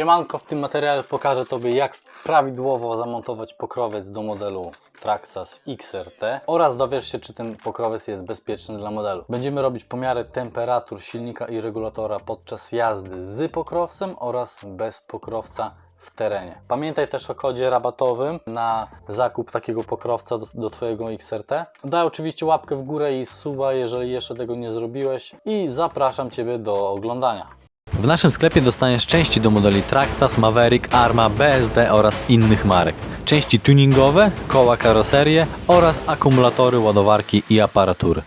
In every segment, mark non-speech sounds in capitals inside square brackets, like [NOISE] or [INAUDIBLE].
Siemanko, w tym materiale pokażę Tobie jak prawidłowo zamontować pokrowiec do modelu Traxxas XRT oraz dowiesz się czy ten pokrowiec jest bezpieczny dla modelu. Będziemy robić pomiary temperatur silnika i regulatora podczas jazdy z pokrowcem oraz bez pokrowca w terenie. Pamiętaj też o kodzie rabatowym na zakup takiego pokrowca do, do Twojego XRT. Daj oczywiście łapkę w górę i suba, jeżeli jeszcze tego nie zrobiłeś i zapraszam Ciebie do oglądania. W naszym sklepie dostaniesz części do modeli Traxxas, Maverick, Arma, BSD oraz innych marek. Części tuningowe, koła karoserie oraz akumulatory, ładowarki i aparatury.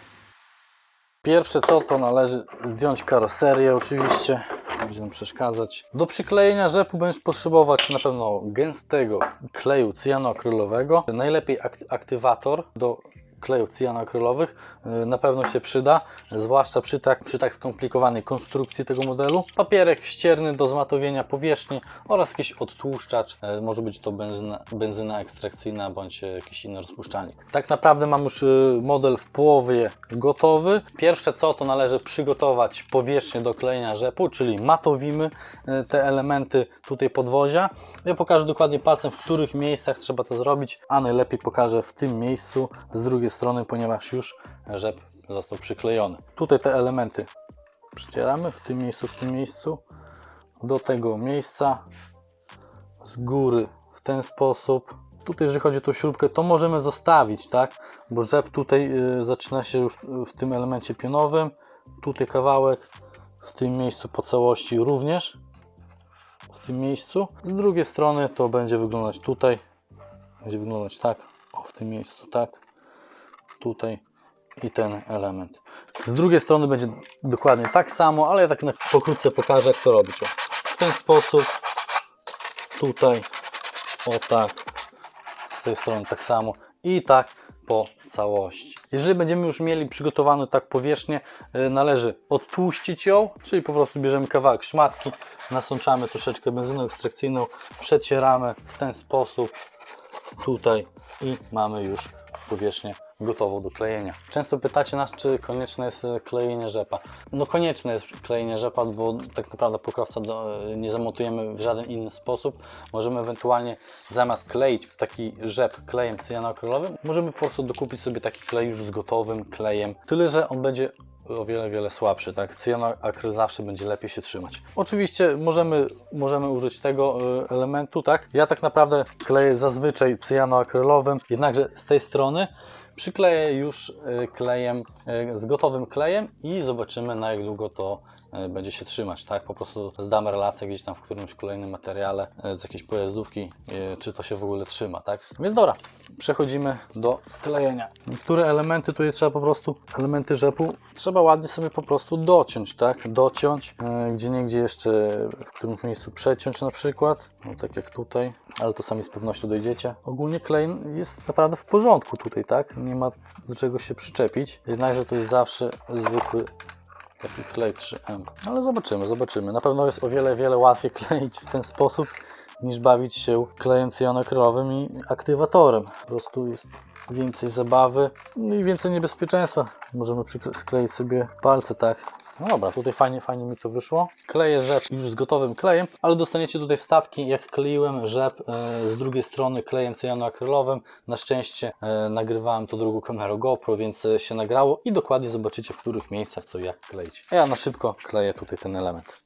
Pierwsze co to należy zdjąć karoserię oczywiście, nie będzie nam przeszkadzać. Do przyklejenia rzepu będziesz potrzebować na pewno gęstego kleju cyjanoakrylowego, najlepiej ak- aktywator do klejów cyjanoakrylowych yy, na pewno się przyda, zwłaszcza przy tak, przy tak skomplikowanej konstrukcji tego modelu. Papierek ścierny do zmatowienia powierzchni oraz jakiś odtłuszczacz, yy, może być to benzyna, benzyna ekstrakcyjna bądź yy, jakiś inny rozpuszczalnik. Tak naprawdę mam już model w połowie gotowy. Pierwsze co to należy przygotować powierzchnię do klejenia rzepu, czyli matowimy te elementy tutaj podwozia. Ja pokażę dokładnie palcem w których miejscach trzeba to zrobić, a najlepiej pokażę w tym miejscu z drugiej strony, ponieważ już rzep został przyklejony. Tutaj te elementy przycieramy w tym miejscu, w tym miejscu do tego miejsca z góry w ten sposób. Tutaj, jeżeli chodzi o tą śrubkę, to możemy zostawić, tak? Bo rzep tutaj y, zaczyna się już w tym elemencie pionowym. Tutaj kawałek, w tym miejscu po całości również. W tym miejscu. Z drugiej strony to będzie wyglądać tutaj. Będzie wyglądać tak. O, w tym miejscu tak. Tutaj i ten element. Z drugiej strony będzie dokładnie tak samo, ale ja tak na pokrótce pokażę, jak to robić. W ten sposób. Tutaj. O tak. Z tej strony tak samo. I tak po całości. Jeżeli będziemy już mieli przygotowaną tak powierzchnię, y, należy odtłuścić ją, czyli po prostu bierzemy kawałek szmatki, nasączamy troszeczkę benzyną ekstrakcyjną, przecieramy w ten sposób tutaj i mamy już powierzchnię gotową do klejenia. Często pytacie nas, czy konieczne jest e, klejenie rzepa. No konieczne jest klejenie rzepa, bo tak naprawdę pokrowca do, e, nie zamontujemy w żaden inny sposób. Możemy ewentualnie zamiast kleić taki rzep klejem cyjanoakrylowym, możemy po prostu dokupić sobie taki klej już z gotowym klejem. Tyle, że on będzie o wiele, wiele słabszy, tak? Cyjanoakryl zawsze będzie lepiej się trzymać. Oczywiście możemy, możemy użyć tego y, elementu, tak? Ja tak naprawdę kleję zazwyczaj cyjanoakrylowym, jednakże z tej strony przykleję już y, klejem, y, z gotowym klejem i zobaczymy na jak długo to będzie się trzymać, tak? Po prostu zdam relację gdzieś tam w którymś kolejnym materiale y, z jakiejś pojazdówki, y, czy to się w ogóle trzyma, tak? Więc dobra, przechodzimy do klejenia. Niektóre elementy tutaj trzeba po prostu, elementy rzepu trzeba ładnie sobie po prostu dociąć, tak? Dociąć, gdzie niegdzie jeszcze w którymś miejscu przeciąć na przykład, no tak jak tutaj, ale to sami z pewnością dojdziecie. Ogólnie klej jest naprawdę w porządku tutaj, tak? Nie ma do czego się przyczepić, jednakże to jest zawsze zwykły taki klej 3M. Ale zobaczymy, zobaczymy. Na pewno jest o wiele, wiele łatwiej [LAUGHS] kleić w ten sposób niż bawić się klejem cyjanokrylowym i aktywatorem. Po prostu jest więcej zabawy no i więcej niebezpieczeństwa. Możemy skleić sobie palce, tak? No dobra, tutaj fajnie, fajnie mi to wyszło. Kleję rzep już z gotowym klejem, ale dostaniecie tutaj wstawki, jak kleiłem rzep e, z drugiej strony klejem cyjanoakrylowym. Na szczęście e, nagrywałem to drugą kamerą GoPro, więc e, się nagrało i dokładnie zobaczycie w których miejscach co jak kleić. A ja na szybko kleję tutaj ten element.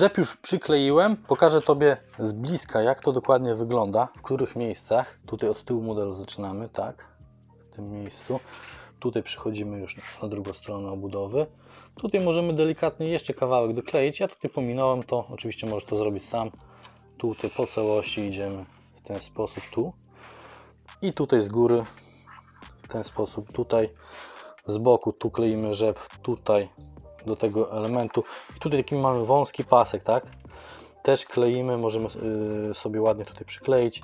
Rzep już przykleiłem. Pokażę Tobie z bliska, jak to dokładnie wygląda, w których miejscach. Tutaj od tyłu modelu zaczynamy, tak, w tym miejscu. Tutaj przechodzimy już na drugą stronę obudowy. Tutaj możemy delikatnie jeszcze kawałek dokleić. Ja tutaj pominąłem to, oczywiście możesz to zrobić sam. Tutaj po całości idziemy w ten sposób tu i tutaj z góry w ten sposób tutaj z boku tu kleimy rzep tutaj do tego elementu I tutaj taki mamy wąski pasek tak też kleimy, możemy y, sobie ładnie tutaj przykleić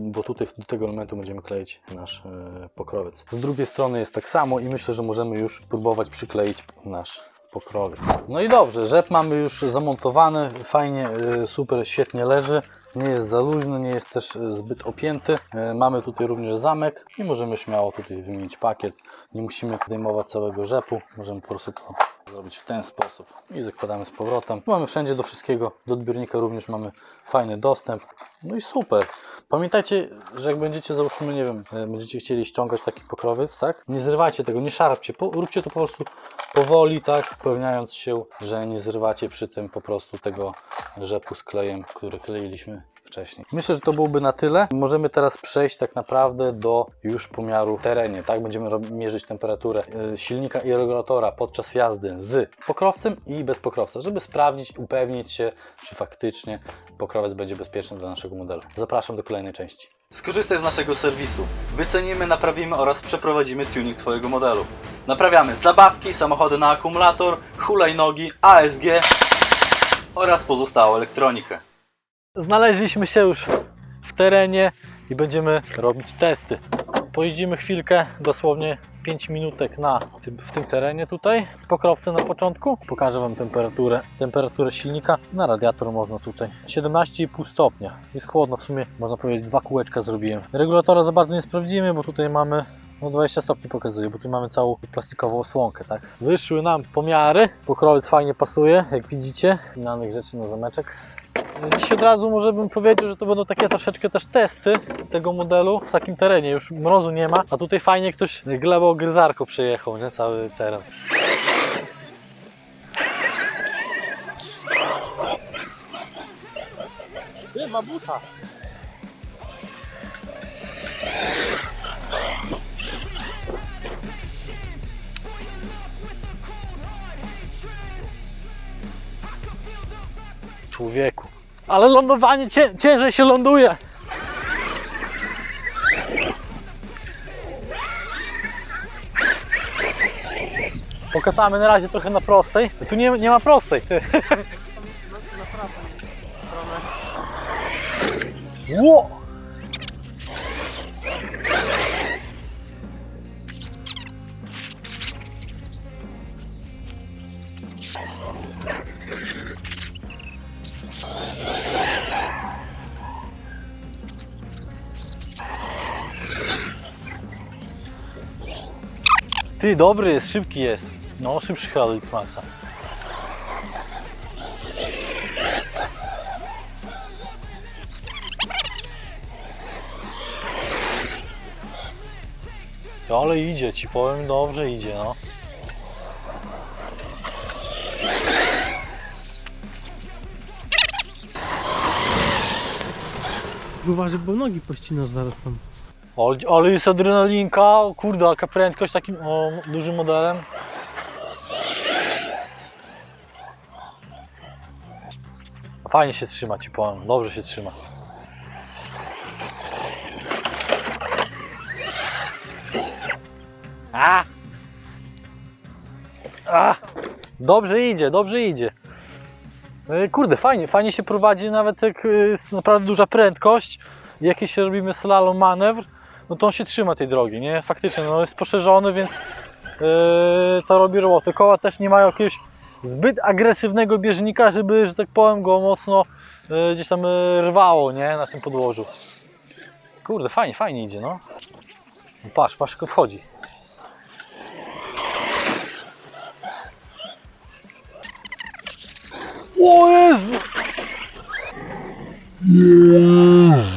bo tutaj do tego elementu będziemy kleić nasz y, pokrowiec. Z drugiej strony jest tak samo i myślę, że możemy już próbować przykleić nasz pokrowiec. No i dobrze, rzep mamy już zamontowany, fajnie, y, super, świetnie leży. Nie jest za luźny, nie jest też zbyt opięty. Mamy tutaj również zamek i możemy śmiało tutaj wymienić pakiet. Nie musimy zdejmować całego rzepu, możemy po prostu to zrobić w ten sposób i zakładamy z powrotem. Mamy wszędzie do wszystkiego, do odbiornika również mamy fajny dostęp. No i super. Pamiętajcie, że jak będziecie, załóżmy, nie wiem, e, będziecie chcieli ściągać taki pokrowiec, tak? Nie zrywajcie tego, nie szarpcie, po, róbcie to po prostu powoli, tak? Upewniając się, że nie zrywacie przy tym po prostu tego rzepu z klejem, który kleiliśmy wcześniej. Myślę, że to byłoby na tyle. Możemy teraz przejść tak naprawdę do już pomiaru w terenie, tak? Będziemy mierzyć temperaturę e, silnika i regulatora podczas jazdy z pokrowcem i bez pokrowca, żeby sprawdzić, upewnić się, czy faktycznie pokrowiec będzie bezpieczny dla naszego modelu. Zapraszam do kolejnej części. Skorzystaj z naszego serwisu. Wycenimy, naprawimy oraz przeprowadzimy tuning Twojego modelu. Naprawiamy zabawki, samochody na akumulator, hulajnogi, ASG oraz pozostałą elektronikę. Znaleźliśmy się już w terenie i będziemy robić testy. Pojeździmy chwilkę, dosłownie 5 minutek na tym, w tym terenie tutaj z pokrowcem na początku. Pokażę Wam temperaturę, temperaturę silnika. Na radiator można tutaj 17,5 stopnia. Jest chłodno, w sumie można powiedzieć dwa kółeczka zrobiłem. Regulatora za bardzo nie sprawdzimy, bo tutaj mamy no 20 stopni pokazuje, bo tu mamy całą plastikową osłonkę, tak? Wyszły nam pomiary, pokrowiec fajnie pasuje, jak widzicie. Innych rzeczy na zameczek. Dziś od razu może bym powiedział, że to będą takie troszeczkę też testy tego modelu w takim terenie. Już mrozu nie ma, a tutaj fajnie ktoś glebą gryzarką przejechał, nie? Cały teren. Ty, ma buta. Człowieku. Ale lądowanie cię, ciężej się ląduje. Pokatamy na razie trochę na prostej. Tu nie, nie ma prostej. [LAUGHS] Ło! Ty, dobry jest, szybki jest. No, szybszy chyba od X-Maxa. Ale idzie, ci powiem, dobrze idzie, no. Uważaj, bo nogi pościnasz zaraz tam. Ale, ale jest adrenalinka, o kurde, jaka prędkość takim o, dużym modelem. Fajnie się trzyma, ci powiem, dobrze się trzyma. A! A! Dobrze idzie, dobrze idzie. E, Kurde, fajnie, fajnie się prowadzi, nawet jak jest naprawdę duża prędkość, i jakiś robimy slalom manewr, no to on się trzyma tej drogi, nie? Faktycznie, no jest poszerzony, więc yy, to robi robotę. Koła też nie mają jakiegoś zbyt agresywnego bieżnika, żeby, że tak powiem, go mocno yy, gdzieś tam yy, rwało, nie? Na tym podłożu. Kurde, fajnie, fajnie idzie, no. No Patrz, patrz, jak wchodzi. O Jezu! Bo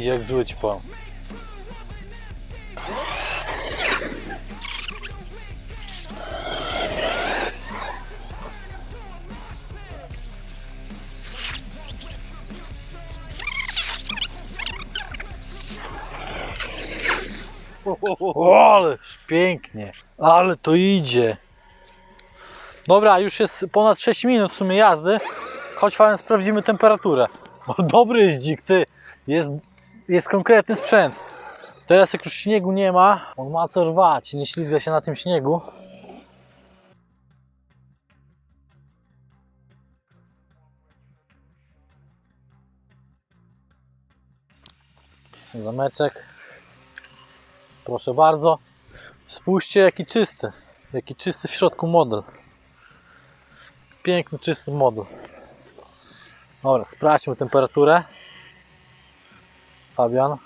Idzie jak zły powiem. O, ależ pięknie. Ale to idzie. Dobra, już jest ponad 6 minut w sumie jazdy. Chodź fajnie sprawdzimy temperaturę. [LAUGHS] O, dobry jest dzik, ty. Jest, jest konkretny sprzęt. Teraz jak już śniegu nie ma, on ma co rwać nie ślizga się na tym śniegu. Zameczek. Proszę bardzo. Spójrzcie jaki czysty. Jaki czysty w środku model. Piękny, czysty model. Dobra, sprawdźmy temperaturę. Fabian.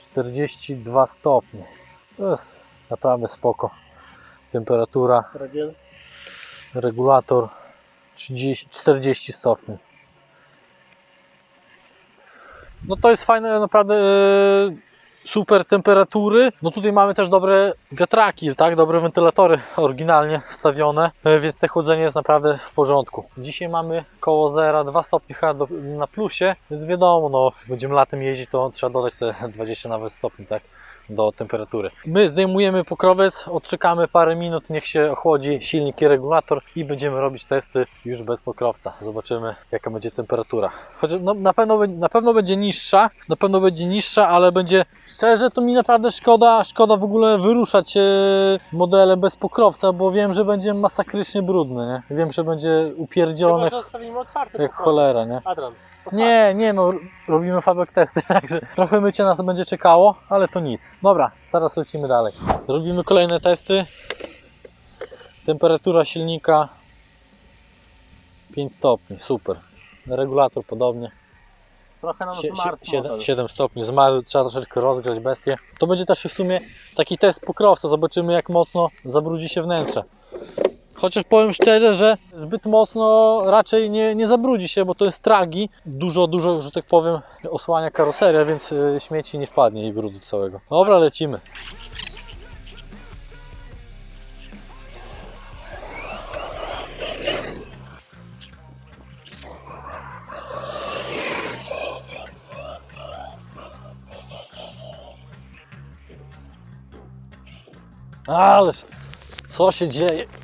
42 stopnie. To jest naprawdę spoko. Temperatura, regulator 30, 40 stopni. No to jest fajne, naprawdę e, super temperatury. No tutaj mamy też dobre wiatraki, tak, dobre wentylatory oryginalnie wstawione, e, więc te chłodzenie jest naprawdę w porządku. Dzisiaj mamy koło zera, 2 stopnie na plusie, więc wiadomo, no będziemy latem jeździć, to trzeba dodać te 20 nawet stopni, tak, do temperatury. My zdejmujemy pokrowiec, odczekamy parę minut, niech się ochłodzi silnik i regulator i będziemy robić testy już bez pokrowca. Zobaczymy jaka będzie temperatura. Chociaż no, na, pewno, na pewno będzie niższa, na pewno będzie niższa, ale będzie szczerze to mi naprawdę szkoda, szkoda w ogóle wyruszać modelem bez pokrowca, bo wiem, że będzie masakrycznie brudny, nie? Wiem, że będzie upierdzielony jak cholera, nie? Adrian. Nie, nie no, robimy fabek testy, [LAUGHS] także trochę mycie nas będzie czekało, ale to nic. Dobra, zaraz lecimy dalej. Robimy kolejne testy. Temperatura silnika 5 stopni, super. Regulator podobnie. Trochę nam Sie- zmarł 7, model. 7 stopni zmarł, trzeba troszeczkę rozgrzać bestię. To będzie też w sumie taki test pokrowca, zobaczymy jak mocno zabrudzi się wnętrze. Chociaż powiem szczerze, że zbyt mocno raczej nie, nie zabrudzi się, bo to jest tragi. Dużo, dużo, że tak powiem, osłania karoserię, więc y, śmieci nie wpadnie i brudu całego. Dobra, lecimy. Ależ, co się dzieje?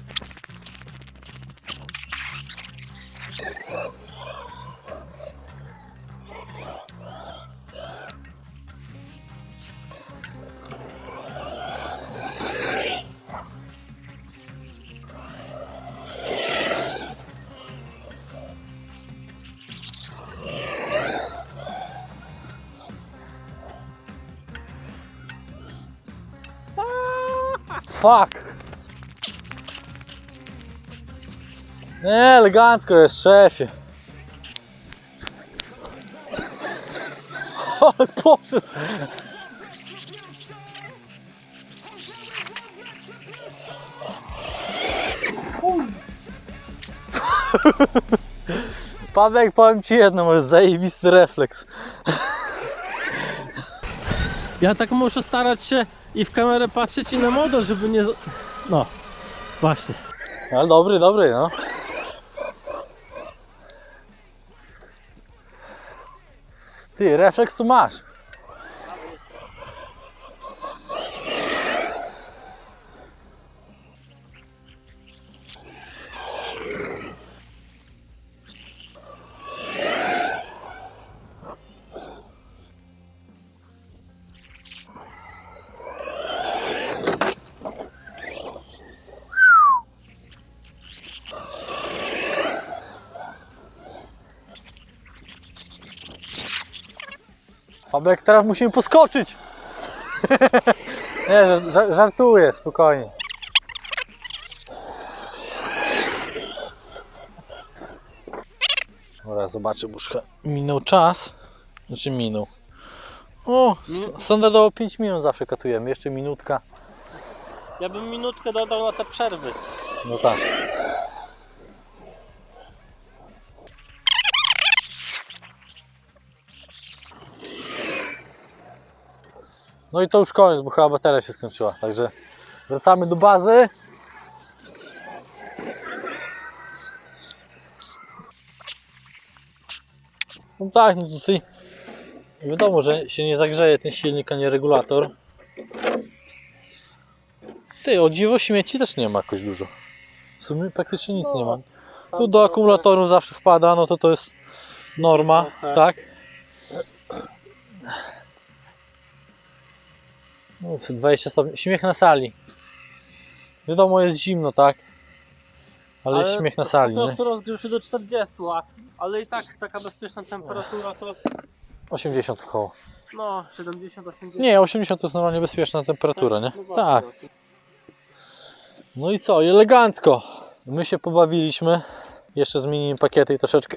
Fuck! Nie, elegancko jest, szefie. [LAUGHS] Ale poszedł. [LAUGHS] Paweł, powiem Ci jedno, masz zajebisty refleks. Ja tak muszę starać się i w kamerę patrzeć i na model, żeby nie... No, właśnie. Ale dobry, dobry, no. Ty, refleks tu masz. Fabek, teraz musimy poskoczyć. Nie, ża- ża- żartuję, spokojnie. Dobra, zobaczę, chyba minął czas. Znaczy minął. O, st- standardowo 5 minut zawsze katujemy, jeszcze minutka. Ja bym minutkę dodał na te przerwy. No tak. No i to już koniec, bo chyba bateria się skończyła. Także wracamy do bazy. No tak, no tutaj wiadomo, że się nie zagrzeje ten silnik, a nie regulator. Ty, o dziwo śmieci też nie ma jakoś dużo. W sumie praktycznie nic nie ma. Tu do akumulatorów zawsze wpada, no to to jest norma, Okej. tak? No, 20 stopni. Śmiech na sali. Wiadomo, jest zimno, tak? Ale, jest śmiech na sali, To, to rozgrzał się do 40, a, ale i tak taka bezpieczna temperatura to 80 w koło. no 70-80. Nie, 80 to jest normalnie bezpieczna temperatura, nie? No Tak. No i co? Elegancko. My się pobawiliśmy. Jeszcze zmienimy pakiety i troszeczkę.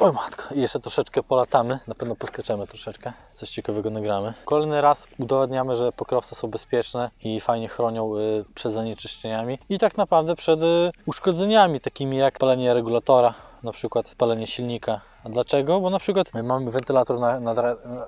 Oj matko, jeszcze troszeczkę polatamy. Na pewno poskaczemy troszeczkę. Coś ciekawego nagramy. Kolejny raz udowadniamy, że pokrowce są bezpieczne i fajnie chronią y, przed zanieczyszczeniami i tak naprawdę przed y, uszkodzeniami, takimi jak palenie regulatora, na przykład palenie silnika. A dlaczego? Bo na przykład my mamy wentylator na, na,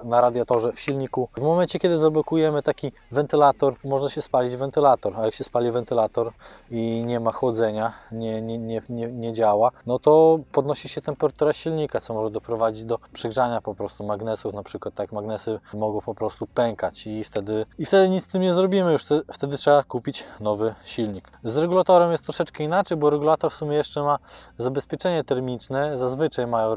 na radiatorze w silniku. W momencie, kiedy zablokujemy taki wentylator, może się spalić wentylator. A jak się spali wentylator i nie ma chłodzenia, nie, nie, nie, nie, nie działa, no to podnosi się temperatura silnika, co może doprowadzić do przegrzania po prostu magnesów. Na przykład tak magnesy mogą po prostu pękać i wtedy, i wtedy nic z tym nie zrobimy. Już wtedy, wtedy trzeba kupić nowy silnik. Z regulatorem jest troszeczkę inaczej, bo regulator w sumie jeszcze ma zabezpieczenie termiczne. Zazwyczaj mają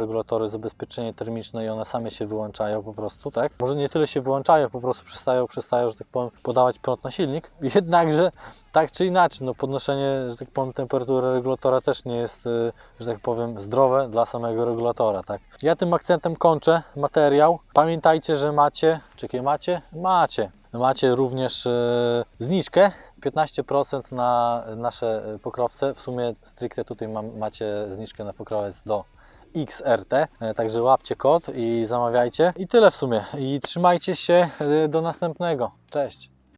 zabezpieczenie termiczne i one same się wyłączają po prostu, tak? Może nie tyle się wyłączają, po prostu przestają, przestają, że tak powiem, podawać prąd na silnik. [LAUGHS] Jednakże tak czy inaczej, no podnoszenie, że tak powiem, temperatury regulatora też nie jest, y, że tak powiem, zdrowe dla samego regulatora, tak? Ja tym akcentem kończę materiał. Pamiętajcie, że macie, czy jakie macie? Macie. Macie również e, zniżkę 15% na nasze e, pokrowce. W sumie stricte tutaj mam, macie zniżkę na pokrowiec do XRT, e, także łapcie kod i zamawiajcie. I tyle w sumie. I trzymajcie się e, do następnego. Cześć.